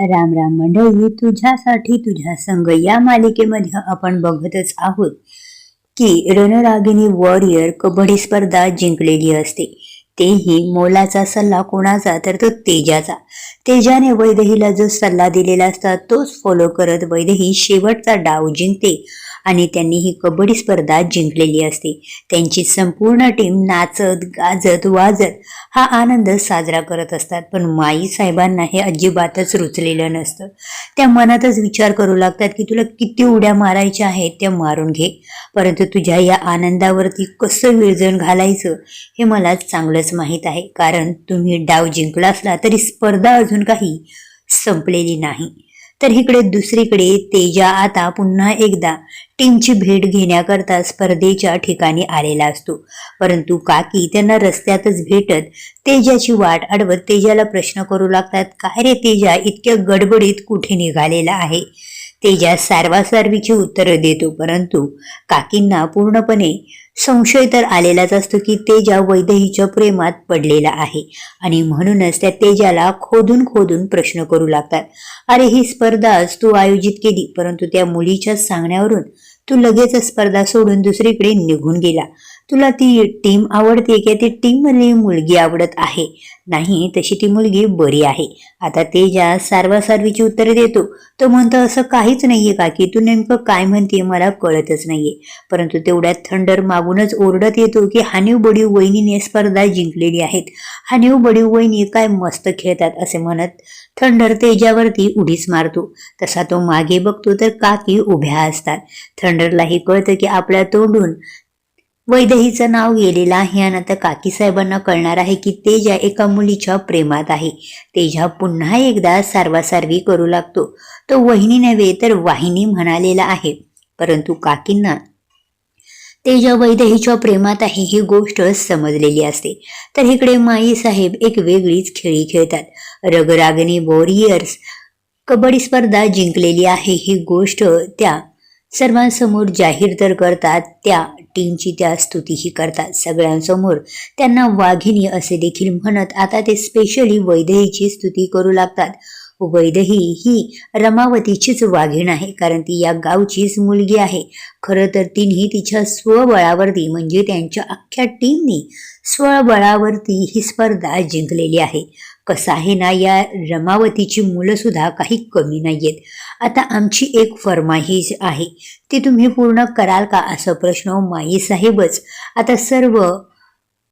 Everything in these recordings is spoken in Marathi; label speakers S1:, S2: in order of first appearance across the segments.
S1: राम राम मंडळी तुझ्यासाठी तुझ्या संघ या मालिकेमध्ये आपण बघतच आहोत की रणरागिणी वॉरियर कबड्डी स्पर्धा जिंकलेली असते. तेही मोलाचा सल्ला कोणाचा? तर तो तेजाचा. तेजाने वैदेहीला जो सल्ला दिलेला असता तोच फॉलो करत वैदेही शेवटचा डाव जिंकते. आणि त्यांनी ही कबड्डी स्पर्धा जिंकलेली असते. त्यांची संपूर्ण टीम नाचत गाजत वाजत हा आनंद साजरा करत असतात. पण माई साहेबांना हे अजिबातच रुचलेलं नसतं. त्या मनातच विचार करू लागतात की तुला किती उड्या मारायच्या आहेत त्या मारून घे. परंतु तुझ्या या आनंदावरती कसं विरजण घालायचं हे मला चांगलंच माहीत आहे. कारण तुम्ही डाव जिंकला असला तरी स्पर्धा अजून काही संपलेली नाही. तर इकडे दुसरीकडे तेजा आता पुन्हा एकदा टीमची भेट घेण्याकरता स्पर्धेच्या ठिकाणी आलेला असतो. परंतु काकी त्यांना रस्त्यातच भेटत तेजाची वाट अडवत तेजाला प्रश्न करू लागतात काय रे तेजा इतक्या गडबडीत कुठे निघालेला आहे? तेजा सारवासारवीची उत्तरं देतो परंतु काकींना पूर्णपणे संशय तर आलेलाच असतो की तेजा वैदेहीच्या प्रेमात पडलेला आहे आणि म्हणूनच त्या तेजाला खोदून खोदून प्रश्न करू लागतात. अरे ही स्पर्धाच तू आयोजित केली परंतु त्या मुलीच्या सांगण्यावरून तू लगेच स्पर्धा सोडून दुसरीकडे निघून गेला. तुला ती टीम आवडते की? ती टीममधली मुलगी आवडत आहे. नाही तशी ती मुलगी बरी आहे. आता तेजा सारवासारवीची उत्तरे देतो. तो म्हणतो असं काहीच नाहीये काकी तू नेमकं काय म्हणते मला कळतच नाहीये. परंतु तेवढ्यात थंडर मागूनच ओरडत येतो की हानीव बडीव वहिनीने स्पर्धा जिंकलेली आहेत. हानीव बडीव वहिनी काय मस्त खेळतात असे म्हणत थंडर तेजावरती उडीच मारतो. तसा तो मागे बघतो तर काकी उभ्या असतात. थंडरलाही कळतं की आपल्या तोंडून वैदेहीचं नाव गेलेलं आहे आणि आता काकीसाहेबांना कळणार आहे की तेजा एका मुलीच्या प्रेमात आहे. तेजा पुन्हा एकदा सारवासारवी करू लागतो. तो वहिनी नव्हे तर वाहिनी म्हणालेला आहे. परंतु काकींना तेजा वैदेहीच्या प्रेमात आहे ही गोष्ट समजलेली असते. तर इकडे माई साहेब एक वेगळीच खेळी खेळतात. रगरागणी वॉरियर्स कबड्डी स्पर्धा जिंकलेली आहे ही गोष्ट त्या सर्वांसमोर जाहीर तर करतात. त्या टीमची त्या स्तुतीही करतात. सगळ्यांसमोर त्यांना वाघिणी असे देखील म्हणत आता ते स्पेशली वैदेहीची स्तुती करू लागतात. वैदही ही रमावतीचीच वाघीण आहे कारण ती या गावचीच मुलगी आहे. खरं तर तिने तिच्या स्वबळावरती म्हणजे त्यांच्या अख्ख्या टीमनी स्वबळावरती ही स्पर्धा जिंकलेली आहे. कसं आहे ना या रमावतीची मुलंसुद्धा काही कमी नाही आहेत आता आमची एक फरमाईश आहे. ती तुम्ही पूर्ण कराल का असा प्रश्न माईसाहेबच आता सर्व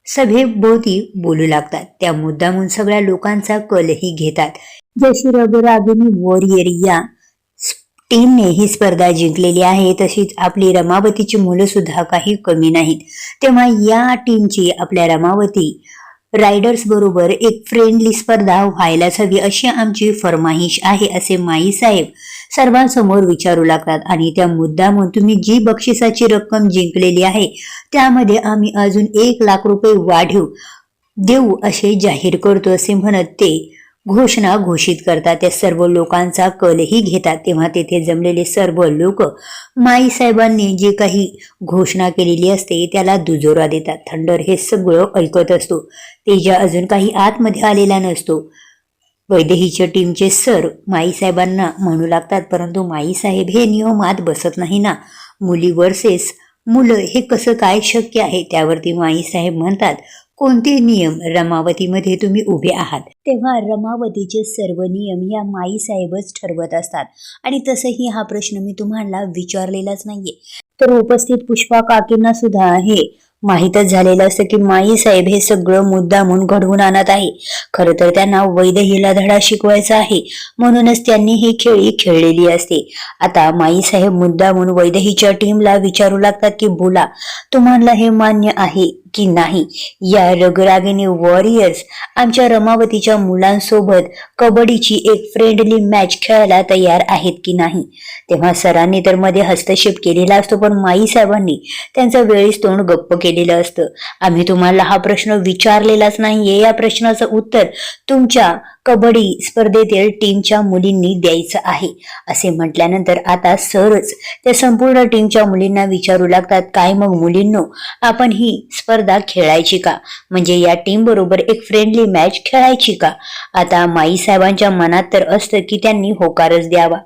S1: सभेभोवती बोलू लागतात. त्या मुद्दामून सगळ्या लोकांचा कलही घेतात. जशी रघुरागिनी वॉरियर या. टीमने ही स्पर्धा जिंकलेली आहे. तशीच आपली रमावतीची मुलं सुद्धा काही कमी नाहीत. तेव्हा या टीमची आपल्या रमावती रायडर्स बरोबर एक फ्रेंडली स्पर्धा व्हायलाच हवी अशी आमची फरमाईश आहे असे माई साहेब सर्वांसमोर विचारू लागतात. आणि त्या मुद्दामून तुम्ही जी बक्षिसाची रक्कम जिंकलेली आहे त्यामध्ये आम्ही अजून एक लाख रुपये वाढीव देऊ असे जाहीर करतो असे म्हणत ते घोषणा घोषित करतात. त्या सर्व लोकांचा कलही घेतात. तेव्हा तेथे जमलेले सर्व लोक माई साहेबांनी जे काही घोषणा केलेली असते त्याला दुजोरा देतात. थंडर हे सगळं ऐकत असतो. तेजा अजून काही आतमध्ये आलेला नसतो. वैदेहीच्या टीमचे सर माई साहेबांना म्हणू लागतात परंतु माई साहेब हे नियमात बसत नाही ना. मुली वर्सेस मुलं हे कसं काय शक्य आहे? त्यावरती माई साहेब म्हणतात कोणते नियम रमावतीमध्ये तुम्ही उभे आहात? तेव्हा रमावतीचे सर्व नियम या माई साहेबच ठरवत असतात. आणि तसंही हा प्रश्न मी तुम्हाला विचारलेलाच नाहीये. तर उपस्थित पुष्पा काकींना सुद्धा हे माहीतच झालेलं असतं की माई साहेब हे सगळं मुद्दा म्हणून घडवून आणत आहे. खरं तर त्यांना वैदहीला धडा शिकवायचा आहे. म्हणूनच त्यांनी ही खेळी खेळलेली असते. आता माई साहेब मुद्दा म्हणून टीमला विचारू लागतात की बोला तुम्हाला हे मान्य आहे. की नाही. या रगरागिनी वॉरियर्स आमच्या रमावतीच्या मुलांसोबत कबड्डीची एक फ्रेंडली मॅच खेळायला तयार आहेत की नाही. तेव्हा सरांनी तर मध्ये हस्तक्षेप केलेला असतो पण माई साहेबांनी त्यांचं वेळीच तोंड गप्प केलेलं असतं. आम्ही तुम्हाला हा प्रश्न विचारलेलाच नाहीये. या प्रश्नाचं उत्तर तुमच्या कबड्डी स्पर्धेतील टीमच्या मुलींनी द्यायचं आहे. असे म्हटल्यानंतर आता सरच त्या संपूर्ण टीमच्या मुलींना विचारू लागतात काय मग मुलींनो आपण ही स्पर्धा खेळायची का? म्हणजे या टीम बरोबर एक फ्रेंडली मॅच खेळायची का? आता माई साहेबांच्या मनात तर असतं की त्यांनी होकारच द्यावा.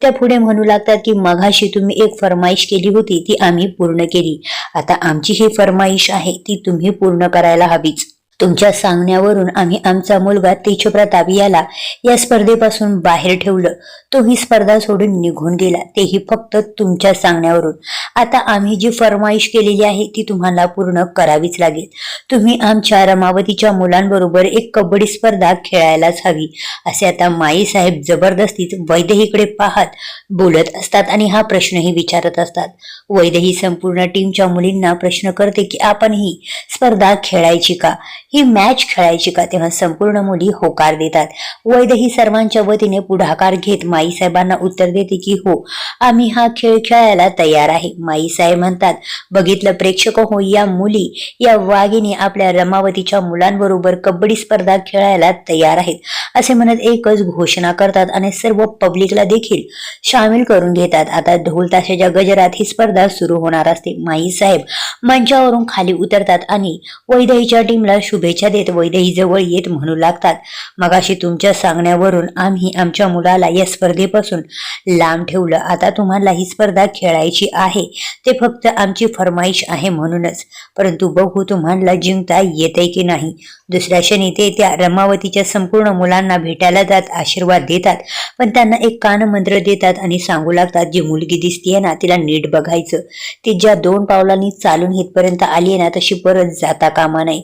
S1: त्या पुढे म्हणू लागतात की मघाशी तुम्ही एक फरमाईश केली होती ती आम्ही पूर्ण केली. आता आमची ही फरमाईश आहे ती तुम्ही पूर्ण करायला हवीच. तुमच्या सांगण्यावरून आम्ही आमचा मुलगा तेजप्रताप याला या स्पर्धेपासून बाहेर ठेवलं. तो ही स्पर्धा सोडून निघून गेला. तेही फक्त तुमच्या सांगण्यावरून. आता आम्ही जी फरमाईश केलेली आहे ती तुम्हाला पूर्ण करावीच लागेल. तुम्ही आमच्या रमावतीच्या मुलांबरोबर एक कबड्डी स्पर्धा खेळायलाच हवी असे आता माई साहेब जबरदस्तीत वैदेहीकडे पाहत बोलत असतात आणि हा प्रश्नही विचारत असतात. वैदेही संपूर्ण टीमच्या मुलींना प्रश्न करते की आपण ही स्पर्धा खेळायची का? ही मॅच खेळायची का? तेव्हा संपूर्ण मुली होकार देतात. वैदेही सर्वांच्या वतीने पुढाकार घेत माईसाहेबांना उत्तर देते की हो आम्ही हा खेळ खेळायला तयार आहे. माईसाहेब म्हणतात बघितलं प्रेक्षक हो या मुली या वाघिणी आपल्या रमावतीच्या मुलांबरोबर कबड्डी स्पर्धा खेळायला तयार आहेत. असे म्हणत एकच घोषणा करतात आणि सर्व पब्लिकला देखील सामील करून घेतात. आता ढोल ताशाच्या गजरात ही स्पर्धा सुरू होणार असते. माई साहेब मंचावरून खाली उतरतात आणि वैदेहीच्या टीमला शुभ शुभेच्छा देत वैदेहीजवळ येत म्हणू लागतात. मगाशी तुमच्या सांगण्यावरून आम्ही आमच्या मुलाला या स्पर्धेपासून लांब ठेवलं. आता तुम्हाला ही स्पर्धा खेळायची आहे. ते फक्त आमची फरमाईश आहे म्हणूनच. परंतु बघू तुम्हाला जिंकता येते की नाही. दुसऱ्या क्षणी ते त्या रमावतीच्या संपूर्ण मुलांना भेटायला जात आशीर्वाद देतात. पण त्यांना एक कानमंत्र देतात आणि सांगू लागतात जी मुलगी दिसतीये ना तिला नीट बघायचं. ती ज्या दोन पावलांनी चालून इथपर्यंत आली ना तशी परत जाता कामा नाही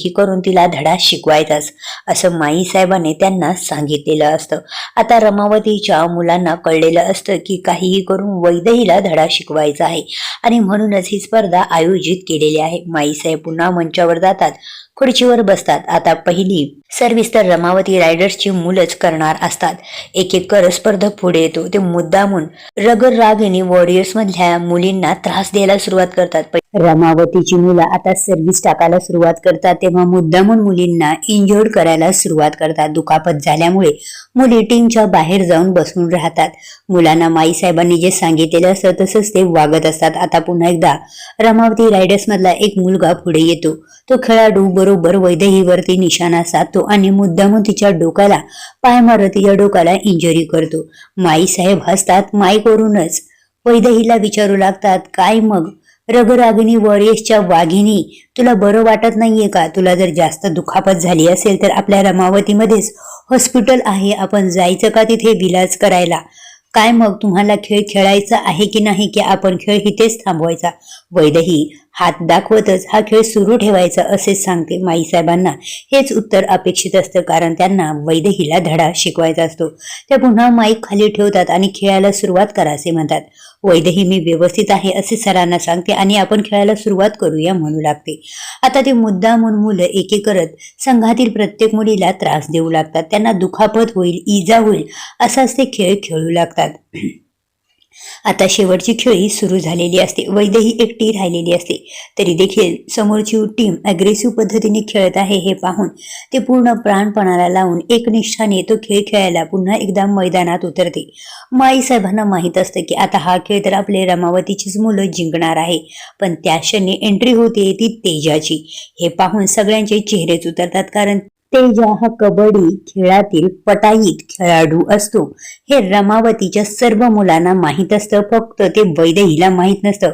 S1: काहीही करून तिला धडा शिकवायचाच असं माई साहेबाने त्यांना सांगितलेलं असतं. आता रमावतीच्या मुलांना कळलेलं असतं की काहीही करून वैदहीला धडा शिकवायचा आहे. आणि म्हणूनच ही स्पर्धा आयोजित केलेली आहे. माई साहेब पुन्हा मंचावर जातात. खुर्चीवर बसतात. आता पहिली सर्विस तर रमावती रायडर्सची मुलंच करणार असतात. एक एक कर स्पर्धक पुढे येतो. ते मुद्दामून रगर रागिनी वॉरियर्स मधल्या मुलींना त्रास द्यायला सुरुवात करतात. रमावतीची मुलं आता सर्व्हिस टाकायला सुरुवात करतात तेव्हा मुद्दामून मुलींना इंजर्ड करायला सुरुवात करतात. दुखापत झाल्यामुळे मुली टीमच्या बाहेर जाऊन बसून राहतात. मुलांना माई साहेबांनी जे सांगितलेलं असतं तसंच ते वागत असतात. आता पुन्हा एकदा रमावती रायडर्स मधला एक मुलगा पुढे येतो. तो खेळाडू बरोबर बरोबर वैदेहीवरती निशाणा साधतो आणि मुद्दामून तिच्या डोक्याला पाय मारत तिच्या डोक्याला इंजरी करतो. माई साहेब हसतात माईकवरूनच वैदेहीला विचारू लागतात काय मग? रगरागिनी वरेशच्या वाघिनी तुला बरं वाटत नाहीये का? तुला जर जास्त दुखापत झाली असेल तर आपल्या रमावतीमध्येच हॉस्पिटल आहे. आपण जायचं का तिथे? विलाज करायला. काय मग तुम्हाला खेळ खेळायचा आहे की नाही की आपण खेळ इथेच थांबवायचा? वैदही हात दाखवतच हा खेळ सुरू ठेवायचा असेच सांगते माईसाहेबांना हेच उत्तर अपेक्षित असतं कारण त्यांना वैदहीला धडा शिकवायचा असतो. त्या पुन्हा माईक खाली ठेवतात आणि खेळायला सुरुवात करा असे म्हणतात. वैदही मी व्यवस्थित आहे असे सरांना सांगते आणि आपण खेळायला सुरुवात करूया म्हणू लागते. आता ते मुद्दा म्हणून मुलं एके करत संघातील प्रत्येक मुलीला त्रास देऊ लागतात. त्यांना दुखापत होईल इजा होईल असाच ते खेळ खेळू लागतात. आता शेवटची खेळी सुरू झालेली असते. वैद्यही एकटी राहिलेली असते. तरी देखील समोरची टीम अग्रेसिव्ह पद्धतीने खेळत आहे हे पाहून ते पूर्ण प्राणपणाला लावून एकनिष्ठाने तो खेळ खेळायला पुन्हा एकदा मैदानात उतरते. माई साहेबांना माहीत असतं की आता हा खेळ तर आपले रमावतीचीच मुलं जिंकणार आहे. पण त्या क्षणी एंट्री होते ती तेजाची. हे पाहून सगळ्यांचे चेहरेच उतरतात कारण तेजा हा कबड्डी खेळातील पटाईत खेळाडू असतो. हे रमावतीच्या सर्व मुलांना माहीत असतं. फक्त ते वैदेहीला माहीत नसतं.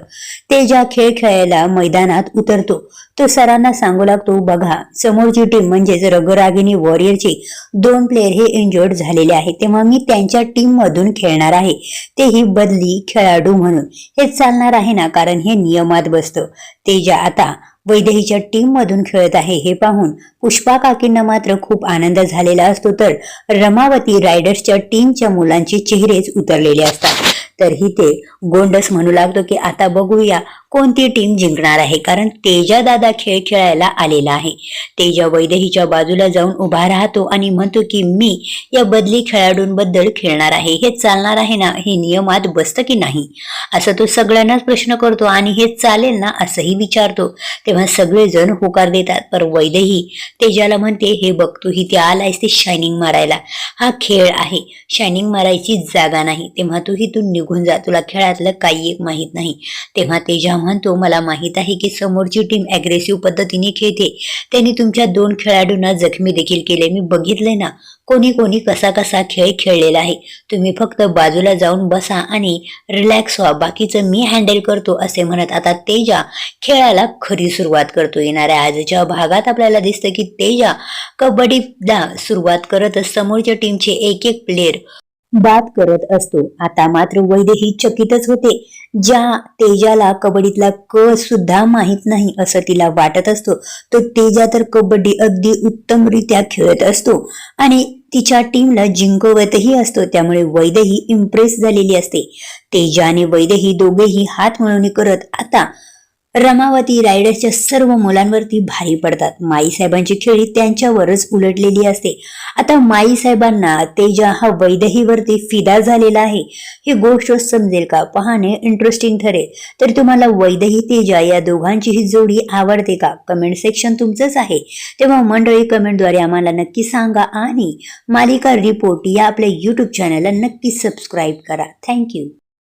S1: तेजा खेळ खेळायला मैदानात उतरतो. तो सरांना सांगू लागतो बघा समोरची टीम म्हणजेच रगरागिनी वॉरियरचे दोन प्लेयर हे इंजर्ड झालेले आहेत. तेव्हा मी त्यांच्या टीम मधून खेळणार आहे. तेही बदली खेळाडू म्हणून. हे चालणार आहे ना कारण हे नियमात बसतं. तेजा आता वैदेहीच्या टीम मधून खेळत आहे हे पाहून पुष्पा काकींना मात्र खूप आनंद झालेला असतो तर रमावती रायडर्सच्या टीमच्या मुलांचे चेहरेच उतरलेले असतात. तरीही ते गोंडस म्हणू लागतो की आता बघूया कोणती टीम जिंकणार आहे. कारण तेजा दादा खेळ खेळायला आलेला आहे. तेजा वैदेहीच्या बाजूला जाऊन उभा राहतो आणि म्हणतो की मी या बदली खेळाडूंबद्दल खेळणार आहे. हे चालणार आहे ना हे नियमात बसतं की नाही? असं तो सगळ्यांनाच प्रश्न करतो आणि हे चालेल ना असंही विचारतो. तेव्हा सगळेजण होकार देतात. पर वैदेही तेजाला म्हणते हे बघ तू इथे आलायस ते शायनिंग मारायला. हा खेळ आहे. शायनिंग मारायची जागा नाही. तेव्हा तू इथून निघून जा. तुला खेळातलं काही एक माहीत नाही. तेव्हा तेजा म्हणतो मला माहीत आहे की समोरची टीम अग्रेसिव्ह पद्धतीने खेळते. त्यांनी तुमच्या दोन खेळाडूंना जखमी देखील केले. मी बघितले ना कोणी कोणी कसा कसा खेळ खेळलेला आहे. तुम्ही फक्त बाजूला जाऊन बसा आणि रिलॅक्स व्हा. बाकीचं मी हँडल करतो असे म्हणत आता तेजा खेळाला खरी सुरुवात करतो. येणाऱ्या आजच्या भागात आपल्याला दिसतं की तेजा कबड्डीला सुरुवात करतच समोरच्या टीमचे एक एक प्लेअर बाद करत असतो. आता मात्र वैद्यही चकितच होते. ज्या तेजाला कबड्डीतला क सुद्धा माहीत नाही असं तिला वाटत असतो तो तेजा तर कबड्डी अगदी उत्तमरित्या खेळत असतो. आणि तिच्या टीमला जिंकवतही असतो त्यामुळे वैद्यही इम्प्रेस झालेली असते. तेजा आणि वैदेही दोघेही हात मिळवणी करत आता रमावती रायडर्सच्या सर्व मुलांवरती भारी पडतात. माई साहेबांची खेळी त्यांच्यावरच उलटलेली असते. आता माई साहेबांना तेजा हा वैदहीवरती फिदा झालेला आहे. ही गोष्ट समजेल का? पाहणे इंटरेस्टिंग ठरेल. तर तुम्हाला वैदही तेजा या दोघांची ही जोडी आवडते का? कमेंट सेक्शन तुमचंच आहे. तेव्हा मंडळी कमेंटद्वारे आम्हाला नक्की सांगा आणि मालिका रिपोर्ट या आपल्या यूट्यूब चॅनलला नक्की सबस्क्राईब करा. थँक्यू